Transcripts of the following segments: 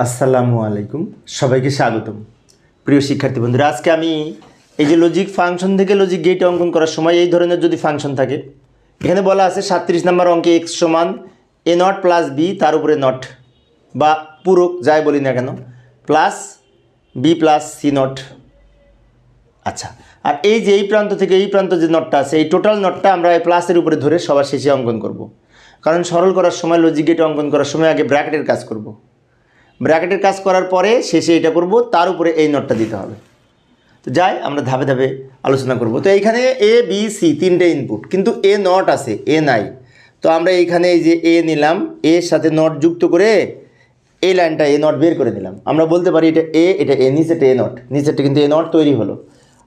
আসসালামু আলাইকুম সবাইকে স্বাগতম প্রিয় শিক্ষার্থী বন্ধুরা, আজকে আমি এই যে লজিক ফাংশন থেকে লজিক গেট অঙ্কন করার সময় এই ধরনের যদি ফাংশন থাকে, এখানে বলা আছে সাতত্রিশ নম্বর অঙ্কে এক্স সমান এ নট প্লাস বি তার উপরে নট বা পুরো, যাই বলি না কেন plus B plus C not আচ্ছা আর এই যে এই প্রান্ত থেকে এই প্রান্ত যে নটটা আছে, এই টোটাল নটটা আমরা এই প্লাসের উপরে ধরে সবার শেষে অঙ্কন করব। কারণ সরল করার সময় লজিক গেটে অঙ্কন করার সময় আগে ব্র্যাকেটের কাজ করব। ব্র্যাকেটের কাজ করার পরে শেষে এটা করব, তার উপরে এই নটটা দিতে হবে। তো যাই, আমরা ধাপে ধাপে আলোচনা করব। তো এইখানে এ বি সি তিনটে ইনপুট কিন্তু এ নট আছে এ নাই। তো আমরা এইখানে এই যে এ নিলাম এর সাথে নট যুক্ত করে এই লাইনটা এ নট বের করে নিলাম। আমরা বলতে পারি এটা এ এটা এ নিচেটা এ নট নিচেরটা কিন্তু এ নট তৈরি হলো।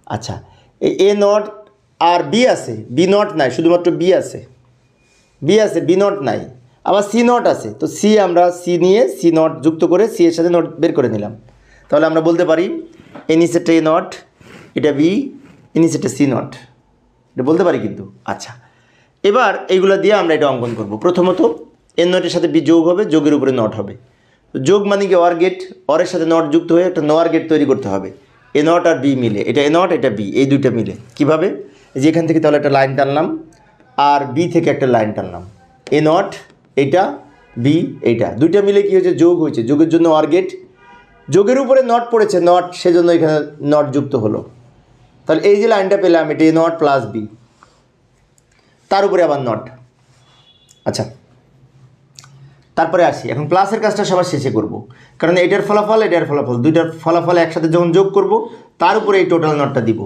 আচ্ছা এই এ নট আর বি আছে বি নট নাই, শুধুমাত্র বি আছে। বি আছে বি নট নাই। আবার সি নট আছে। তো সি আমরা সি নিয়ে সি নট যুক্ত করে সি এর সাথে নট বের করে নিলাম। তাহলে আমরা বলতে পারি এ নিচেরটা এ নট এটা বি এ নিচেরটা সি নট এটা বলতে পারি কিন্তু? আচ্ছা। এবার এইগুলো দিয়ে আমরা এটা অঙ্কন করব। প্রথমত এন নটের সাথে বি যোগ হবে, যোগের উপরে নট হবে। যোগ মানে কি? অর গেট অরের সাথে নট যুক্ত হয়ে একটা নোয়ার গেট তৈরি করতে হবে। এ নট আর বি মিলে। এটা এ নট এটা বি এই দুইটা মিলে। কীভাবে? যে এখান থেকে তাহলে একটা লাইন টানলাম, আর বি থেকে একটা লাইন টানলাম। এ নট এটা বি এইটা দুইটা মিলে কি হয়েছে? যোগ হয়েছে। যোগের জন্য অর গেট যোগের উপরে নট পড়েছে নট সেজন্য এখানে নট যুক্ত হলো। তাহলে এই যে লাইনটা পেলাম, এটা এ নট প্লাস বি তার উপরে আবার নট আচ্ছা। তারপরে আসি। এখন প্লাসের কাজটা সবার শেষে করব। কারণ এটার ফলাফল এটার ফলাফল। দুইটার ফলাফল একসাথে যখন যোগ করব, তার উপরে এই টোটাল নটটা দিব।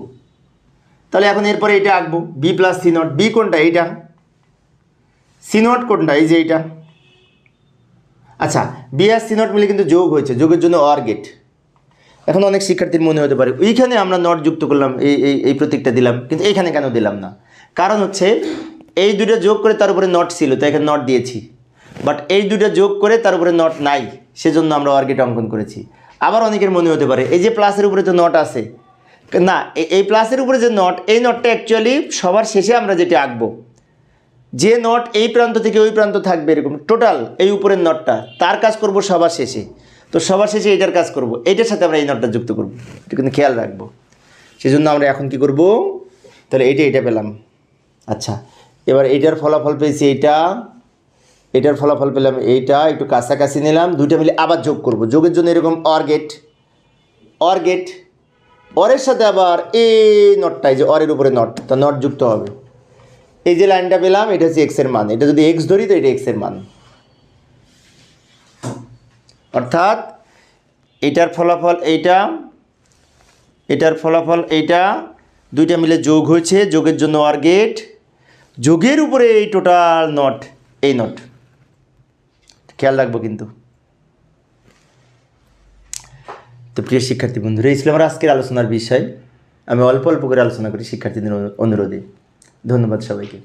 তাহলে এখন এরপরে এটা আঁকবো। B plus C not B কোনটা? এইটা। সি নট কোনটা? এই যে এইটা। আচ্ছা বি আর সি নট মিলে কিন্তু যোগ হয়েছে, যোগের জন্য অর গেট। এখন অনেক শিক্ষার্থীর মনে হতে পারে, ওইখানে আমরা নট যুক্ত করলাম, এই এই এই প্রতীকটা দিলাম, কিন্তু এইখানে কেন দিলাম না? কারণ হচ্ছে, এই দুটো যোগ করে তার উপরে নট ছিল, তাই এখানে নট দিয়েছি। বাট এই দুটো যোগ করে তার উপরে নট নাই, সেজন্য আমরা অর্গেট অঙ্কন করেছি। আবার অনেকের মনে হতে পারে, এই যে প্লাসের উপরে তো নট আছে। না এই প্লাসের উপরে যে নট এই নটটা অ্যাকচুয়ালি সবার শেষে আমরা যেটি আঁকবো যে নট এই প্রান্ত থেকে ওই প্রান্ত থাকবে এরকম। টোটাল এই উপরের নটটা, তার কাজ করব সবার শেষে। তো সবার শেষে এটার কাজ করব। এইটার সাথে আমরা এই নটটা যুক্ত করব। এটা কিন্তু খেয়াল রাখব। সেজন্য আমরা এখন কি করব? তাহলে এইটা এটা পেলাম। আচ্ছা এবার এইটার ফলাফল পেয়েছি এইটা। এটার ফলাফল পেলাম এইটা। একটু কাছাকাছি নিলাম। দুইটা মিলে আবার যোগ করব। যোগের জন্য এরকম অর গেট। Or gate. অরের সাথে আবার এই নটটাই যে অরের উপরে নট, তা নট যুক্ত হবে। এই যে লাইনটা পেলাম, এটা হচ্ছে এক্সের মান। এটা যদি এক্স ধরি, তো এটা এক্সের মান। অর্থাৎ, এটার ফলাফল এইটা, এটার ফলাফল এইটা, দুইটা মিলে যোগ হয়েছে, যোগের জন্য আর গেট। যোগের উপরে এই টোটাল নট এই নট খেয়াল রাখব কিন্তু। তো প্রিয় শিক্ষার্থী বন্ধুরা, এই ছিল আমার আজকের আলোচনার বিষয়। আমি অল্প অল্প করে আলোচনা করি শিক্ষার্থীদের অনুরোধে। ধন্যবাদ সবাইকে।